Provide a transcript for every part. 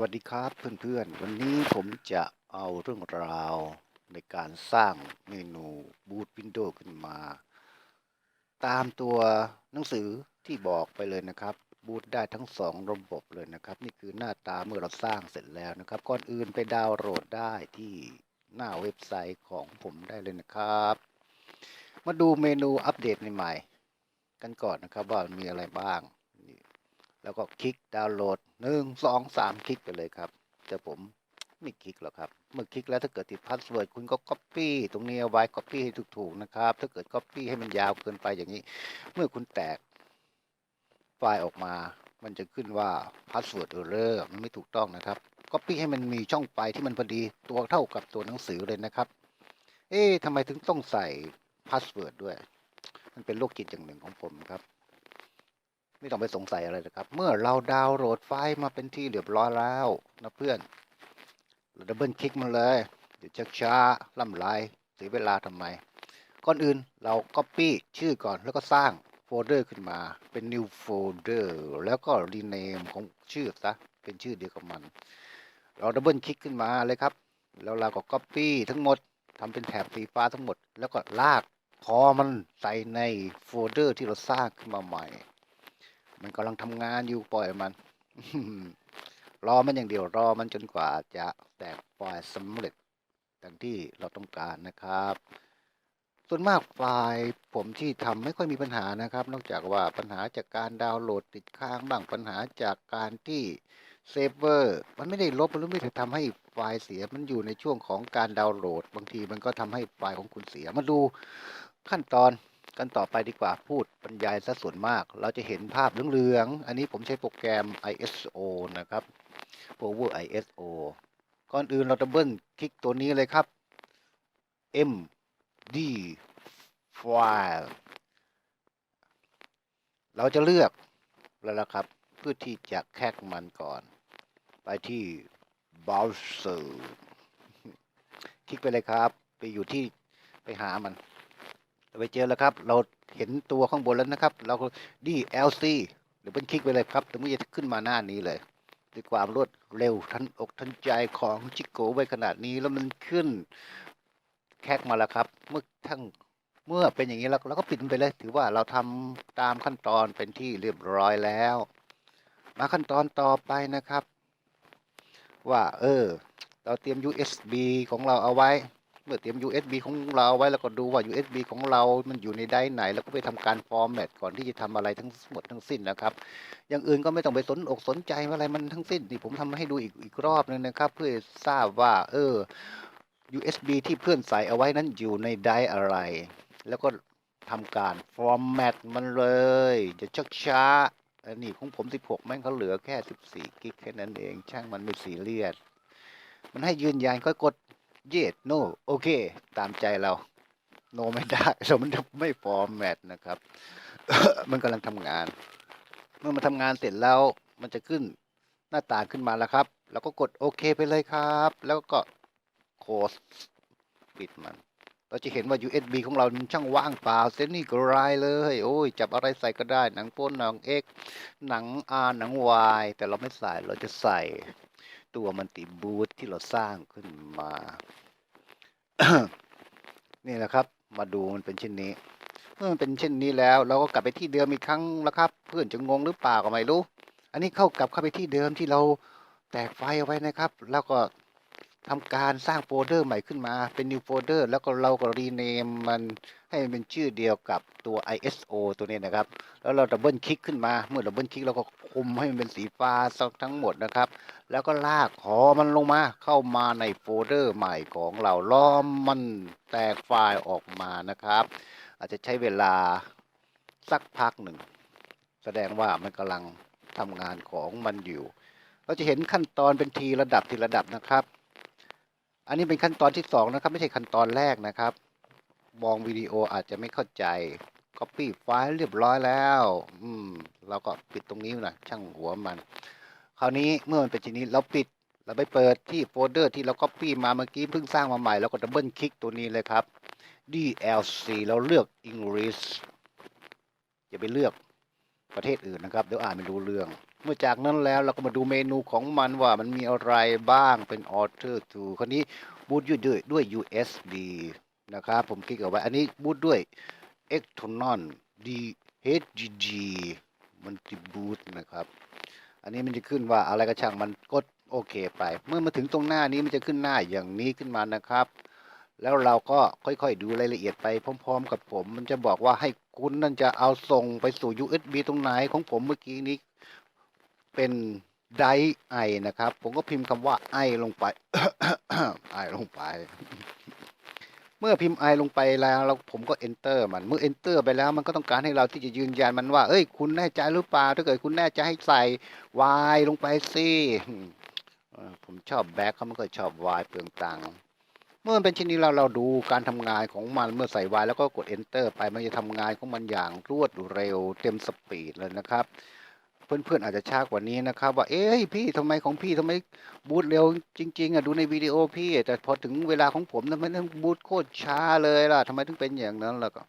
วัสดีครับเพื่อนๆ วันนี้ผมจะเอาเรื่องราวในการสร้างเมนูบูตวินโดว์ขึ้นมา ตามตัวหนังสือที่บอกไปเลยนะครับ บูตได้ทั้งสองระบบเลยนะครับ นี่คือหน้าตาเมื่อเราสร้างเสร็จแล้วนะครับ ก่อนอื่นไปดาวน์โหลดได้ที่หน้าเว็บไซต์ของผมได้เลยนะครับ มาดูเมนูอัปเดตใหม่ๆกันก่อนนะครับว่ามีอะไรบ้าง แล้วก็คลิกดาวน์โหลดหนึ่งสองสามคลิกไปเลยครับ แต่ผมไม่คลิกหรอกครับ เมื่อคลิกแล้วถ้าเกิดติดพาสเวิร์ดคุณก็ Copy ตรงนี้เอาไว้ Copy ให้ถูกๆนะครับ ถ้าเกิด Copy ให้มันยาวเกินไปอย่างนี้ เมื่อคุณแตกไฟล์ออกมา มันจะขึ้นว่า password error มันไม่ถูกต้องนะครับ Copy ให้มันมีช่องไปที่มันพอดีตัวเท่ากับตัวหนังสือเลยนะครับ เอ๊ะทำไมถึงต้องใส่ password ด้วย มันเป็นโรคจิตอย่างหนึ่งของผมครับ ไม่ต้องไปสงสัยอะไรนะครับ เมื่อเราดาวน์โหลดไฟล์มาเป็นที่เรียบร้อยแล้วนะเพื่อนเราดับเบิลคลิกมันเลย เดี๋ยวจะช้าล่ำไรเสียเวลาทำไม ก่อนอื่นเรา Copy ชื่อก่อนแล้วก็สร้างโฟลเดอร์ขึ้นมาเป็น new folder แล้วก็ rename ของชื่อซะเป็นชื่อเดียวกับมัน เราดับเบิลคลิกขึ้นมาเลยครับ แล้วเราก็ Copy ทั้งหมดทำเป็นแถบสีฟ้าทั้งหมด แล้วก็ลากพอมันใส่ในโฟลเดอร์ที่เราสร้างขึ้นมาใหม่ มันกำลังทำงานอยู่ปล่อยมันรอมันอย่างเดียวรอมันจนกว่าจะแตกไฟล์สำเร็จดังที่เราต้องการนะครับ ส่วนมากไฟล์ผมที่ทำไม่ค่อยมีปัญหานะครับ นอกจากว่าปัญหาจากการดาวน์โหลดติดค้างบ้างปัญหาจากการที่เซฟเวอร์มันไม่ได้ลบมันไม่ได้ทำให้ไฟล์เสียมันอยู่ในช่วงของการดาวน์โหลด บางทีมันก็ทำให้ไฟล์ของคุณเสียมาดูขั้นตอน กันต่อไปดีกว่าพูดบรรยายซะส่วนมาก เราจะเห็นภาพเหลืองๆ อันนี้ผมใช้โปรแกรม ISO นะครับ Power ISO ก่อนอื่นเราดับเบิลคลิกตัวนี้เลยครับ MD File เราจะเลือกแล้วนะครับ เพื่อที่จะแคกมันก่อน ไปที่ Browser คลิกไปเลยครับ ไปอยู่ที่ไปหามัน ไปเจอแล้วครับ เราเห็นตัวข้างบนแล้วนะครับ เราก็ DLC หรือเป็นคลิกไปเลยครับแล้วมันจะขึ้นมาหน้านี้เลยด้วยความรวดเร็วทันอกทันใจของจิโกไว้ขนาดนี้แล้วมันขึ้นแคกมาแล้วครับ เมื่อทั้งเมื่อเป็นอย่างนี้แล้วเราก็ปิดไปเลย ถือว่าเราทำตามขั้นตอนเป็นที่เรียบร้อยแล้ว มาขั้นตอนต่อไปนะครับ ว่า เออ เราเตรียม USB ของเราเอาไว้ เมื่อเตรียม USB ของเราไว้แล้วก็ดูว่า USB ของเรา มันอยู่ในไดร์ไหน แล้วก็ไปทำการฟอร์แมตก่อนที่จะทำอะไรทั้งหมดทั้งสิ้นนะครับ อย่างอื่นก็ไม่ต้องไปสนอกสนใจอะไรมันทั้งสิ้นนี่ผมทำให้ดูอีกอีกรอบนึงนะครับ เพื่อทราบว่า เออ USB ที่เพื่อนใส่เอาไว้นั้นอยู่ในไดร์อะไร แล้วก็ทำการฟอร์แมตมันเลยจะชักช้าอันนี้ของผม 16 แม่งเขาเหลือแค่ 14 กิกแค่นั้นเอง ช่างมันไม่ซีเรียสมันให้ยืนยันก็กด yes no โอเค ตามใจเรา no ไม่ได้เรามันไม่ฟอร์แมตนะครับ มันกำลังทำงาน เมื่อมาทำงานเสร็จแล้ว มันจะขึ้นหน้าต่างขึ้นมาแล้วครับ แล้วก็กดโอเคไปเลยครับ แล้วก็โคสปิดมัน เราจะเห็นว่า USB ของเรามันช่างว่างเปล่าเซนี่กรายเลย โอ้ย จับอะไรใส่ก็ได้ หนังโป้นหนัง X หนัง R หนัง Y แต่เราไม่ใส่เราจะใส่ ตัวมันติบูทที่เราสร้างขึ้นมา นี่แหละครับ มาดูมันเป็นเช่นนี้ เมื่อมันเป็นเช่นนี้แล้ว เราก็กลับไปที่เดิมอีกครั้งแล้วครับ เพื่อนจะงงหรือเปล่าก็ไม่รู้ อันนี้เข้ากลับเข้าไปที่เดิมที่เราแตกไฟเอาไว้นะครับ แล้วก็ ทำการสร้างโฟลเดอร์ใหม่ขึ้นมาเป็น new folder แล้วก็เราก็รีเนมมันให้มันเป็นชื่อเดียวกับตัว ISO ตัวนี้นะครับ แล้วเราดับเบิลคลิกขึ้นมา เมื่อดับเบิลคลิกเราก็คุมให้มันเป็นสีฟ้าทั้งหมดนะครับ แล้วก็ลากขอมันลงมาเข้ามาในโฟลเดอร์ใหม่ของเราล้อมมันแตกไฟล์ออกมานะครับ อาจจะใช้เวลาสักพักหนึ่ง แสดงว่ามันกำลังทำงานของมันอยู่ เราจะเห็นขั้นตอนเป็นทีระดับทีระดับนะครับ อันนี้เป็นขั้นตอนที่สองนะครับ ไม่ใช่ขั้นตอนแรกนะครับ มองวิดีโออาจจะไม่เข้าใจ Copy ไฟล์เรียบร้อยแล้ว อืม เราก็ปิดตรงนี้นะช่างหัวมัน คราวนี้เมื่อมันเป็นทีนี้เราปิดเราไปเปิดที่โฟลเดอร์ที่เรา Copy มาเมื่อกี้เพิ่งสร้างมาใหม่แล้วก็ดับเบิลคลิกตัวนี้เลยครับ DLC เราเลือก English อย่าไปเลือกประเทศอื่นนะครับ เดี๋ยวอ่านไม่รู้เรื่อง เมื่อจากนั้นแล้วเราก็มาดูเมนูของมันว่ามันมีอะไรบ้างเป็น Author to คราวนี้บูตอยู่ด้วยด้วย USB นะครับผมคลิกเอาไว้ อันนี้บูตด้วย Extonon DHGG มันติบูตนะครับ อันนี้มันจะขึ้นว่าอะไรก็ช่างมันกดโอเคไป เมื่อมาถึงตรงหน้านี้มันจะขึ้นหน้าอย่างนี้ขึ้นมานะครับ แล้วเราก็ค่อยๆดูรายละเอียดไปพร้อม ๆ กับผม มันจะบอกว่าให้คุณนั่นจะเอาส่งไปสู่ USB ตรงไหนของผมเมื่อกี้นี้ เป็นไดไอนะครับ ผมก็พิมพ์คำว่าไอลงไปไอลงไป เมื่อพิมพ์ไอลงไปแล้วแล้วผมก็ enter มัน เมื่อ enter ไปแล้วมันก็ต้องการให้เราที่จะยืนยันมันว่า เอ้ย คุณแน่ใจหรือเปล่า ถ้าเกิดคุณแน่ใจให้ใส่ y ลงไปสิผมชอบแบ็คเขาไม่เคยชอบ y เปลืองตังค์เมื่อเป็นเช่นนี้เราเราดูการทำงานของมันเมื่อใส่ y แล้วก็กด enter ไปมันจะทำงานของมันอย่างรวดเร็วเต็มสปีดเลยนะครับ เพื่อนๆอาจจะช้ากว่านี้นะครับ ว่าเอ้ยพี่ทำไมของพี่ทำไมบูตเร็วจริง ๆอะดูในวิดีโอพี่ แต่พอถึงเวลาของผมทำไมถึงบูตโคตรช้าเลยล่ะทำไมถึงเป็นอย่างนั้นล่ะก็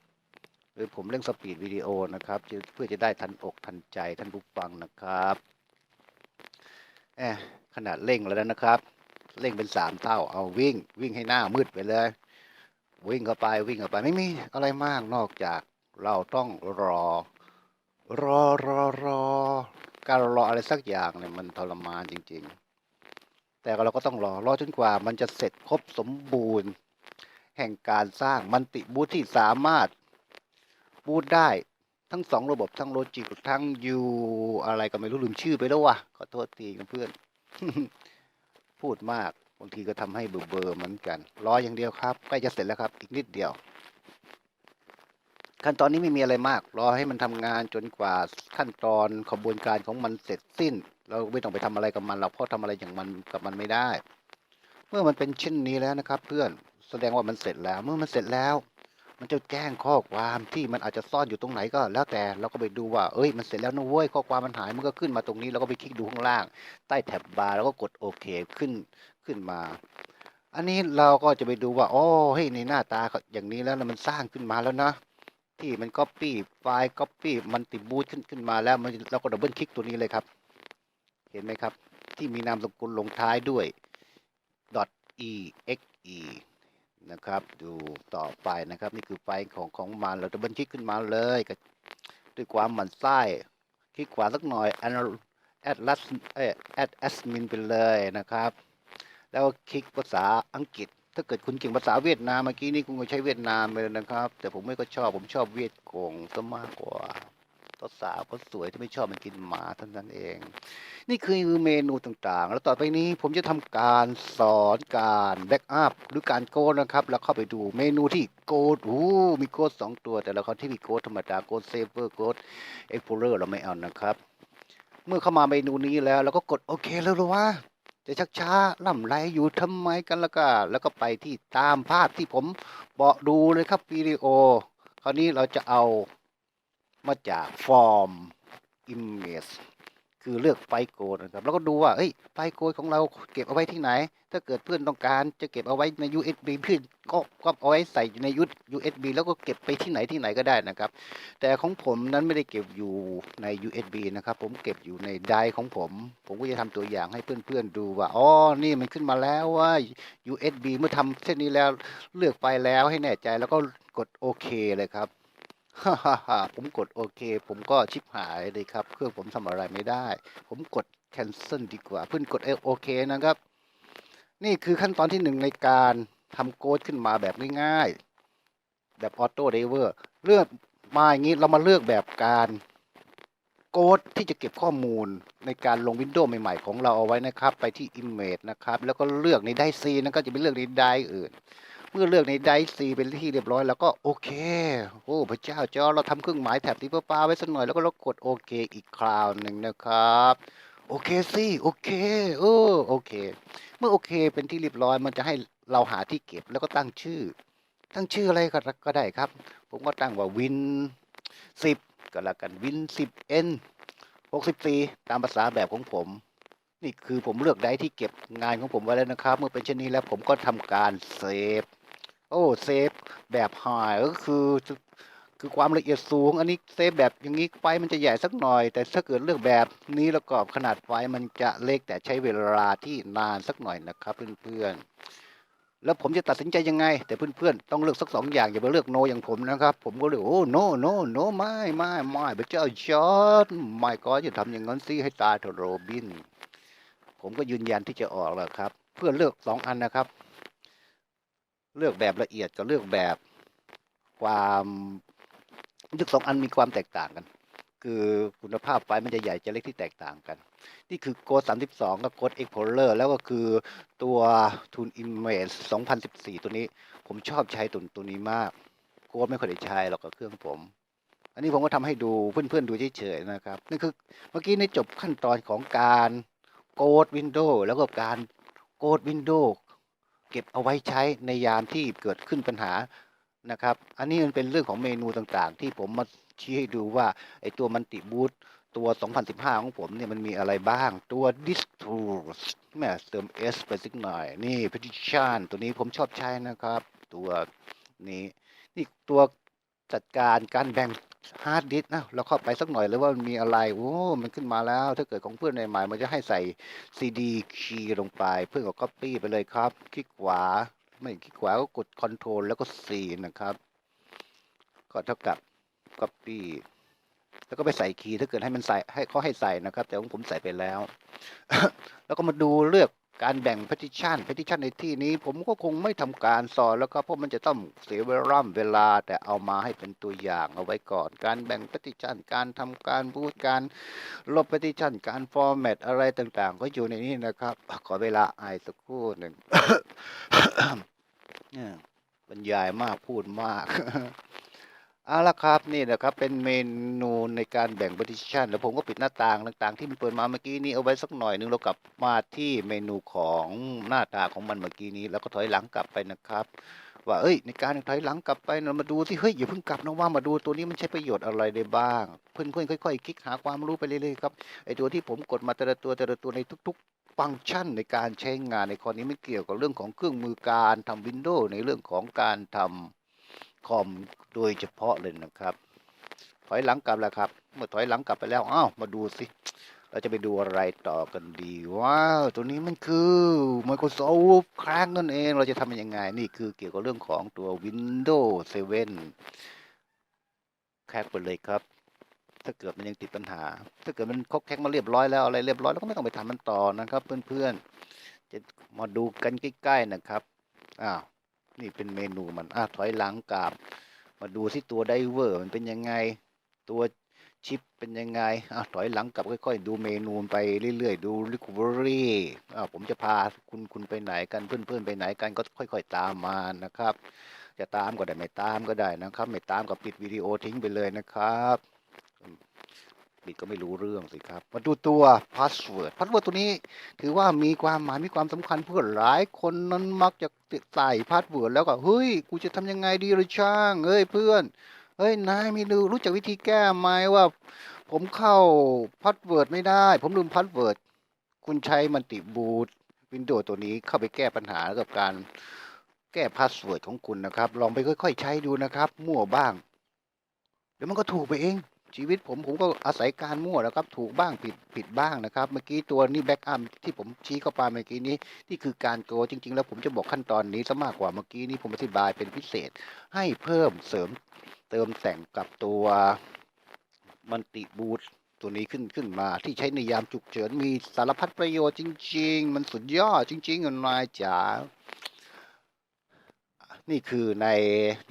หรือผมเร่งสปีดวิดีโอนะครับเพื่อจะได้ทันอกทันใจท่านผู้ฟังนะครับแอบขนาดเร่งแล้วนะครับเร่งเป็นสามเท่าเอาวิ่ง วิ่งให้หน้ามืดไปเลย วิ่งเข้าไปวิ่งเข้าไปไม่มีอะไรมากนอกจากเราต้องรอ รอรอรอ การรออะไรสักอย่างเนี่ยมันทรมานจริง ๆ แต่เราก็ต้องรอรอจนกว่า มันจะเสร็จครบสมบูรณ์ แห่งการสร้างมันติบูทที่สามารถบูทได้ทั้งสองระบบทั้งโลจิกทั้งยูอะไรก็ไม่รู้ลืมชื่อไปแล้ววะขอโทษทีเพื่อนพูดมากบางทีก็ทำให้เบอร์เบอร์เหมือนกัน รออย่างเดียวครับใกล้จะเสร็จแล้วครับ อีกนิดเดียว ขั้นตอนนี้ไม่มีอะไรมาก รอให้มันทำงานจนกว่าขั้นตอนขบวนการของมันเสร็จสิ้น เราไม่ต้องไปทำอะไรกับมันเราเพราะทำอะไรอย่างมันกับมันไม่ได้ เมื่อมันเป็นเช่นนี้แล้วนะครับ เพื่อนแสดงว่ามันเสร็จแล้ว เมื่อมันเสร็จแล้ว มันจะแจ้งข้อความที่มันอาจจะซ่อนอยู่ตรงไหนก็ แล้วแต่เราก็ไปดูว่าเอ้ยมันเสร็จแล้วนะเว้ยข้อความมันหายมันก็ขึ้นมาตรงนี้เราก็ไปคลิกดูข้างล่าง ใต้แท็บบาร์แล้วก็กดโอเคขึ้นขึ้นมาอันนี้เราก็จะไปดูว่าอ๋อเฮ้ยในหน้าตาเขาอย่างนี้แล้วมันสร้างขึ้นมาแล้วนะ ที่มัน Copy ไฟล์ Copy มันติบูตขึ้นขึ้นมาแล้วมันเราก็ดับเบิลคลิกตัวนี้เลยครับ เห็นไหมครับ ที่มีนามสกุลลงท้ายด้วย .exe นะครับ ดูต่อไปนะครับ นี่คือไฟล์ของของมันเราดับเบิลคลิกขึ้นมาเลยก็ด้วยความหมั่นไส้คลิกขวาสักหน่อย add last เอ่อ add admin ไปเลยนะครับ แล้วคลิกภาษาอังกฤษ ถ้าเกิดคุณเก่งภาษาเวียดนามเมื่อกี้นี่คุณก็ใช้เวียดนามไปเลยนะครับ แต่ผมไม่ก็ชอบผมชอบเวียดกงซะมากกว่าตัวสาวก็สวยที่ไม่ชอบมันกินหมาเท่านั้นเอง นี่คือเมนูต่างๆ แล้วต่อไปนี้ผมจะทำการสอนการแบ็กอัพหรือการโกดนะครับ แล้วเข้าไปดูเมนูที่โกดโอ้มีโกดสองตัว แต่ละคนที่มีโกดธรรมดาโกดเซฟเวอร์โกดเอ็กโพเลอร์เราไม่เอานะครับ เมื่อเข้ามาเมนูนี้แล้วเราก็กดโอเคแล้วหรือวะ จะชักช้าล่ำไรอยู่ทำไมกันล่ะก็ แล้วก็ไปที่ตามภาพที่ผมบอกดูเลยครับวิดีโอ คราวนี้เราจะเอามาจากฟอร์ม image คือเลือกไฟโกดนะครับแล้วก็ดูว่าเอ้ยไฟโกดของเราเก็บเอาไว้ที่ไหน ถ้าเกิดเพื่อนต้องการจะเก็บเอาไว้ใน USB เพื่อนก็ก็เอาไว้ใส่ใน USB แล้วก็เก็บไปที่ไหนที่ไหนก็ได้นะครับ แต่ของผมนั้นไม่ได้เก็บอยู่ใน USB นะครับ ผมเก็บอยู่ในไดของผม ผมก็จะทำตัวอย่างให้เพื่อนๆดูว่าอ๋อนี่มันขึ้นมาแล้วว่า USB เมื่อทำเช่นนี้แล้วเลือกไฟแล้วให้แน่ใจแล้วก็กดโอเคเลยครับ ฮ่าฮ่าฮ่าผมกดโอเค ผมก็ชิปหายเลยครับ เครื่องผมทำอะไรไม่ได้ ผมกด cancel ดีกว่า เพื่อนกดโอเคนะครับ นี่คือขั้นตอนที่หนึ่งในการทำโค้ดขึ้นมาแบบง่ายๆ แบบออโต้เดเวอร์เลือกมาอย่างนี้เรามาเลือกแบบการโค้ดที่จะเก็บข้อมูลในการลงวินโดว์ใหม่ๆ ของเราเอาไว้นะครับ ไปที่ Image นะครับ แล้วก็เลือกในไดซีนั้นก็จะไปเลือกในไดอื่น เมื่อเลือกในไดซีเป็นที่เรียบร้อยแล้วก็โอเค โอ้พระเจ้าจอเราทำเครื่องหมายแถบสีฟ้าไว้สักหน่อยแล้วก็เรากดโอเคอีกคราวหนึ่งนะครับโอเคสิโอเคเออโอเค เมื่อโอเคเป็นที่เรียบร้อยมันจะให้เราหาที่เก็บแล้วก็ตั้งชื่อ ตั้งชื่ออะไรก็ก็ได้ครับ ผมก็ตั้งว่าวินสิบก็แล้วกันวินสิบเอ็นหกสิบสี่ตามภาษาแบบของผม นี่คือผมเลือกได้ที่เก็บงานของผมไว้แล้วนะครับ เมื่อเป็นเช่นนี้แล้วผมก็ทำการเซฟ โอ้เซฟแบบไฮก็คือคือความละเอียดสูง อันนี้เซฟแบบอย่างนี้ไฟมันจะใหญ่สักหน่อย แต่ถ้าเกิดเลือกแบบนี้แล้วก็ขนาดไฟมันจะเล็กแต่ใช้เวลาที่นานสักหน่อยนะครับเพื่อนๆแล้วผมจะตัดสินใจยังไง แต่เพื่อนๆต้องเลือกสักสองอย่างอย่าไปเลือกโนอย่างผมนะครับ ผมก็เลยโอ้โนโนโนไม่ไม่ไม่พระเจ้าจอร์ดไม่ก็จะทำอย่างนั้นสิให้ตายเถอะโรบิน ผมก็ยืนยันที่จะออกแล้วครับ เพื่อเลือกสองอันนะครับ เลือกแบบละเอียดกับเลือกแบบความเลือกสองอันมีความแตกต่างกัน คือคุณภาพไฟล์มันจะใหญ่จะเล็กที่แตกต่างกัน นี่คือโกด32 กับโกด Explorer แล้วก็คือตัว Tune Image 2014 ตัวนี้ ผมชอบใช้ตัวตัวนี้มากโกดไม่ค่อยได้ใช้หรอกกับเครื่องผม อันนี้ผมก็ทำให้ดูเพื่อนๆดูเฉยๆนะครับนี่คือเมื่อกี้ในจบขั้นตอนของการโกดวินโดว์แล้วก็การโกดวินโดว์ เก็บเอาไว้ใช้ในยามที่เกิดขึ้นปัญหานะครับ อันนี้มันเป็นเรื่องของเมนูต่างๆ ที่ผมมาชี้ให้ดูว่าไอตัวมันติบูตตัว 2015 ของผมเนี่ยมันมีอะไรบ้าง ตัว d i s Tools แม่เติม S ไปสักหน่อย นี่ Petition ตัวนี้ผมชอบใช้นะครับ ตัวนี้ นี่ตัวจัดการการแบ่ง ฮาร์ดดิสก์นะเราเข้าไปสักหน่อยเลยว่ามันมีอะไรโอ้มันขึ้นมาแล้ว ถ้าเกิดของเพื่อนใหม่ มันจะให้ใส่ CD key ลงไป เพื่อนก็ copy ไปเลยครับ คลิกขวา ไม่คลิกขวาก็กด Control แล้วก็ C นะครับ ก็เท่ากับ copy แล้วก็ไปใส่คีย์ถ้าเกิดให้มันใส่ให้เขาให้ใส่นะครับ แต่ของผมใส่ไปแล้ว แล้วก็มาดูเลือก การแบ่ง petition petition ในที่นี้ ผมก็คงไม่ทำการสอนแล้วก็เพราะมันจะต้องเสียเวลาเวลาแต่เอามาให้เป็นตัวอย่างเอาไว้ก่อน การแบ่ง petition การทำการบูตการลบ petition การ format อะไรต่างๆ ก็อยู่ในนี้นะครับ ขอเวลาไอสักครู่หนึ่งเนี่ยบรรยายมากพูดมาก เอาละครับนี่นะครับเป็นเมนูในการแบ่ง partition แล้วผมก็ปิดหน้าต่างต่าง ๆ ที่มันเปิดมาเมื่อกี้นี้เอาไว้สักหน่อยนึงเรากลับมาที่เมนูของหน้าตาของมันเมื่อกี้นี้ แล้วก็ถอยหลังกลับไปนะครับ ว่าเอ้ย ในการถอยหลังกลับไปเรามาดูสิเฮ้ยอย่าเพิ่งกลับนะว่ามาดูตัวนี้มันใช้ประโยชน์อะไรได้บ้าง เพื่อนๆค่อย ๆ คลิกหาความรู้ไปเรื่อยๆครับไอตัวที่ผมกดมาแต่ละตัวแต่ละตัวในทุก ๆฟังก์ชันในการใช้งานในข้อนี้ไม่เกี่ยวกับเรื่องของเครื่องมือการทำวินโดว์ในเรื่องของการทำ คอมโดยเฉพาะเลยนะครับ ถอยหลังกลับแล้วครับ เมื่อถอยหลังกลับไปแล้วอ้าวมาดูสิ เราจะไปดูอะไรต่อกันดี ว้าวตัวนี้มันคือ Microsoft Crack นั่นเอง เราจะทำยังไง นี่คือเกี่ยวกับเรื่องของตัว Windows 7แคกไปเลยครับถ้าเกิดมันยังติดปัญหา ถ้าเกิดมันคกแคกมาเรียบร้อยแล้วอะไรเรียบร้อยแล้วก็ไม่ต้องไปทำมันต่อนะครับ เพื่อนๆ จะมาดูกันใกล้ๆนะครับ อ้าว นี่เป็นเมนูมันอะถอยหลังกลับ มาดูที่ตัวไดเวอร์มันเป็นยังไง ตัวชิปเป็นยังไงอะถอยหลังกลับค่อยๆ ดูเมนูไปเรื่อยๆ ดู recovery อะผมจะพาคุณคุณไปไหนกันเพื่อนๆไปไหนกันก็ค่อย ๆ ตามมานะครับ จะตามก็ได้ไม่ตามก็ได้นะครับ ไม่ตามก็ปิดวิดีโอทิ้งไปเลยนะครับ ปิดก็ไม่รู้เรื่องสิครับ มาดูตัว password password ตัวนี้ ถือว่ามีความหมายมีความสำคัญเพื่อหลายคนนั้นมักจะใส่พาสเวิร์ดแล้วก็เฮ้ย กูจะทำยังไงดีเลยช่างเฮ้ยเพื่อนเฮ้ยนายไม่รู้รู้จักวิธีแก้ไหมว่า ผมเข้าพาสเวิร์ดไม่ได้ ผมลืมพาสเวิร์ดคุณใช้มันติบูตวินโดว์ตัวนี้เข้าไปแก้ปัญหากับการแก้พาสเวิร์ดของคุณนะครับ ลองไปค่อย ๆ ใช้ดูนะครับ มั่วบ้าง เดี๋ยวมันก็ถูกไปเอง ชีวิตผมผมก็อาศัยการมั่วนะครับ ถูกบ้างผิดผิดบ้างนะครับ เมื่อกี้ตัวนี้แบ็กอัพที่ผมชี้เข้าไปเมื่อกี้นี้นี่คือการโกจริง ๆ แล้วผมจะบอกขั้นตอนนี้ซะมากกว่าเมื่อกี้นี้ผมอธิบายเป็นพิเศษ ให้เพิ่มเสริมเติมแต่งกับตัวมันติบูตตัวนี้ขึ้นขึ้นมาที่ใช้ในยามฉุกเฉินมีสารพัดประโยชน์จริง ๆ มันสุดยอดจริงๆนายจ๋านี่คือใน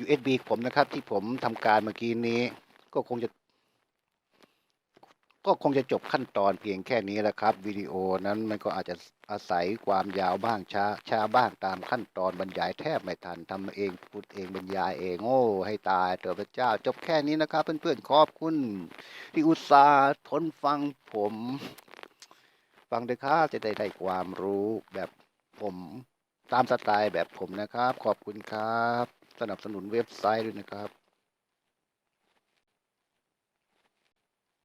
USB ผมนะครับ ที่ผมทำการเมื่อกี้นี้ ก็คงจะ ก็คงจะจบขั้นตอนเพียงแค่นี้แหละครับ วิดีโอนั้นมันก็อาจจะอาศัยความยาวบ้างช้าช้าบ้างตามขั้นตอนบรรยายแทบไม่ทันทำเองพูดเองบรรยายเองโอ้ให้ตายเถอะพระเจ้า จบแค่นี้นะครับ เพื่อนๆขอบคุณ ที่อุตส่าห์ทนฟังผม ฟังเถอะครับจะได้ได้ความรู้แบบผมตามสไตล์แบบผมนะครับ ขอบคุณครับ สนับสนุนเว็บไซต์ด้วยนะครับ